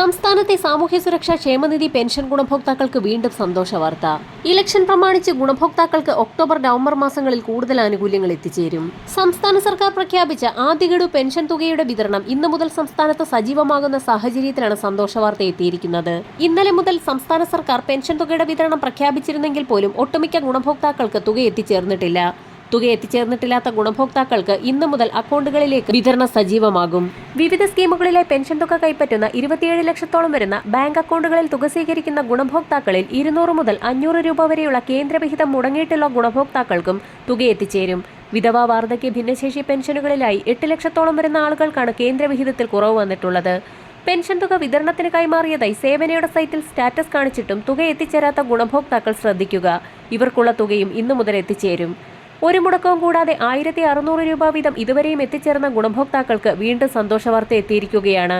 സംസ്ഥാനത്തെ സാമൂഹ്യ സുരക്ഷാ ക്ഷേമനിധി പെൻഷൻ ഗുണഭോക്താക്കൾക്ക് വീണ്ടും സന്തോഷ വാർത്ത. ഇലക്ഷൻ പ്രമാണിച്ച് ഗുണഭോക്താക്കൾക്ക് ഒക്ടോബർ നവംബർ മാസങ്ങളിൽ കൂടുതൽ ആനുകൂല്യങ്ങൾ എത്തിച്ചേരും. സംസ്ഥാന സർക്കാർ പ്രഖ്യാപിച്ച ആദ്യ ഗഡു പെൻഷൻ തുകയുടെ വിതരണം ഇന്നു മുതൽ സംസ്ഥാനത്ത് സജീവമാകുന്ന സാഹചര്യത്തിലാണ് സന്തോഷ വാർത്ത എത്തിയിരിക്കുന്നത്. ഇന്നലെ മുതൽ സംസ്ഥാന സർക്കാർ പെൻഷൻ തുകയുടെ വിതരണം പ്രഖ്യാപിച്ചിരുന്നെങ്കിൽ പോലും ഒട്ടുമിക്ക ഗുണഭോക്താക്കൾക്ക് തുക എത്തിച്ചേർന്നിട്ടില്ല. തുക എത്തിച്ചേർന്നിട്ടില്ലാത്ത ഗുണഭോക്താക്കൾക്ക് ഇന്നു മുതൽ അക്കൗണ്ടുകളിലേക്ക് വിതരണം സജീവമാകും. വിവിധ സ്കീമുകളിലെ പെൻഷൻ തുക കൈപ്പറ്റുന്ന ഇരുപത്തിയേഴ് ലക്ഷത്തോളം വരുന്ന ബാങ്ക് അക്കൗണ്ടുകളിൽ തുക സ്വീകരിക്കുന്ന ഗുണഭോക്താക്കളിൽ ഇരുന്നൂറ് മുതൽ അഞ്ഞൂറ് രൂപ വരെയുള്ള കേന്ദ്രവിഹിതം മുടങ്ങിയിട്ടുള്ള ഗുണഭോക്താക്കൾക്കും തുക എത്തിച്ചേരും വിധവ വാർദ്ധക്യ ഭിന്നശേഷി പെൻഷനുകളിലായി എട്ട് ലക്ഷത്തോളം വരുന്ന ആളുകൾക്കാണ് കേന്ദ്രവിഹിതത്തിൽ കുറവ് വന്നിട്ടുള്ളത്. പെൻഷൻ തുക വിതരണത്തിന് കൈമാറിയതായി സേവനയുടെ സൈറ്റിൽ സ്റ്റാറ്റസ് കാണിച്ചിട്ടും തുക എത്തിച്ചേരാത്ത ഗുണഭോക്താക്കൾ ശ്രദ്ധിക്കുക. ഇവർക്കുള്ള തുകയും ഇന്നു മുതൽ എത്തിച്ചേരും. ഒരു മുടക്കവും കൂടാതെ ആയിരത്തി അറുന്നൂറ് രൂപ വീതം ഇതുവരെയും എത്തിച്ചേർന്ന ഗുണഭോക്താക്കൾക്ക് വീണ്ടും സന്തോഷവാർത്ത എത്തിയിരിക്കുകയാണ്.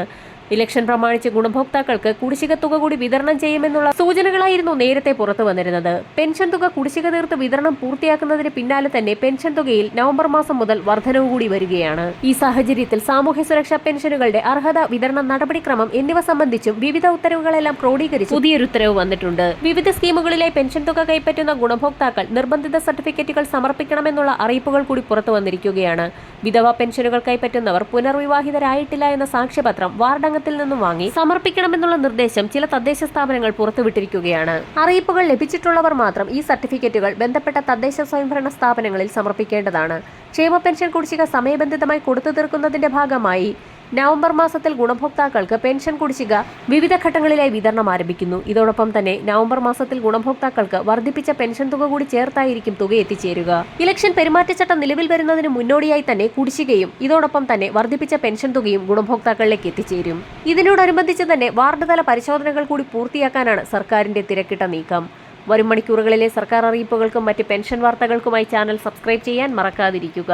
ഇലക്ഷൻ പ്രമാണിച്ച് ഗുണഭോക്താക്കൾക്ക് കുടിശ്ശിക തുക കൂടി വിതരണം ചെയ്യുമെന്നുള്ള സൂചനകളായിരുന്നു നേരത്തെ പുറത്തു വന്നിരുന്നത്. പെൻഷൻ തുക കുടിശ്ശിക തീർത്ത് വിതരണം പൂർത്തിയാക്കുന്നതിന് പിന്നാലെ തന്നെ പെൻഷൻ തുകയിൽ നവംബർ മാസം മുതൽ വർധനവ് കൂടി വരികയാണ്. ഈ സാഹചര്യത്തിൽ സാമൂഹ്യ സുരക്ഷാ പെൻഷനുകളുടെ അർഹത വിതരണ നടപടിക്രമം എന്നിവ സംബന്ധിച്ചും വിവിധ ഉത്തരവുകളെല്ലാം ക്രോഡീകരിച്ച്. പുതിയൊരു ഉത്തരവ് വന്നിട്ടുണ്ട്. വിവിധ സ്കീമുകളിലെ പെൻഷൻ തുക കൈപ്പറ്റുന്ന ഗുണഭോക്താക്കൾ നിർബന്ധിത സർട്ടിഫിക്കറ്റുകൾ സമർപ്പിക്കണമെന്നുള്ള അറിയിപ്പുകൾ കൂടി പുറത്തു വന്നിരിക്കുകയാണ്. വിധവ പെൻഷനുകൾ കൈപ്പറ്റുന്നവർ പുനർവിവാഹിതരായിട്ടില്ല എന്ന സാക്ഷ്യപത്രം വാർഡംഗത്തിൽ നിന്നും വാങ്ങി സമർപ്പിക്കണമെന്നുള്ള നിർദ്ദേശം ചില തദ്ദേശ സ്ഥാപനങ്ങൾ പുറത്തുവിട്ടിരിക്കുകയാണ്. അറിയിപ്പുകൾ ലഭിച്ചിട്ടുള്ളവർ മാത്രം ഈ സർട്ടിഫിക്കറ്റുകൾ ബന്ധപ്പെട്ട തദ്ദേശ സ്വയംഭരണ സ്ഥാപനങ്ങളിൽ സമർപ്പിക്കേണ്ടതാണ്. ക്ഷേമ പെൻഷൻ കുടിശ്ശിക സമയബന്ധിതമായി കൊടുത്തു തീർക്കുന്നതിന്റെ ഭാഗമായി നവംബർ മാസത്തിൽ ഗുണഭോക്താക്കൾക്ക് പെൻഷൻ കുടിശ്ശിക വിവിധ ഘട്ടങ്ങളിലായി വിതരണം ആരംഭിക്കുന്നു. ഇതോടൊപ്പം തന്നെ നവംബർ മാസത്തിൽ ഗുണഭോക്താക്കൾക്ക് വർദ്ധിപ്പിച്ച പെൻഷൻ തുക കൂടി ചേർത്തായിരിക്കും തുക എത്തിച്ചേരുക. ഇലക്ഷൻ പെരുമാറ്റച്ചട്ടം നിലവിൽ വരുന്നതിന് മുന്നോടിയായി തന്നെ കുടിശ്ശികയും ഇതോടൊപ്പം തന്നെ വർദ്ധിപ്പിച്ച പെൻഷൻ തുകയും ഗുണഭോക്താക്കളിലേക്ക് എത്തിച്ചേരും. ഇതിനോടനുബന്ധിച്ച് തന്നെ വാർഡ് തല പരിശോധനകൾ കൂടി പൂർത്തിയാക്കാനാണ് സർക്കാരിന്റെ തിരക്കിട്ട നീക്കം. വരും മണിക്കൂറുകളിലെ സർക്കാർ അറിയിപ്പുകൾക്കും മറ്റ് പെൻഷൻ വാർത്തകൾക്കുമായി ചാനൽ സബ്സ്ക്രൈബ് ചെയ്യാൻ മറക്കാതിരിക്കുക.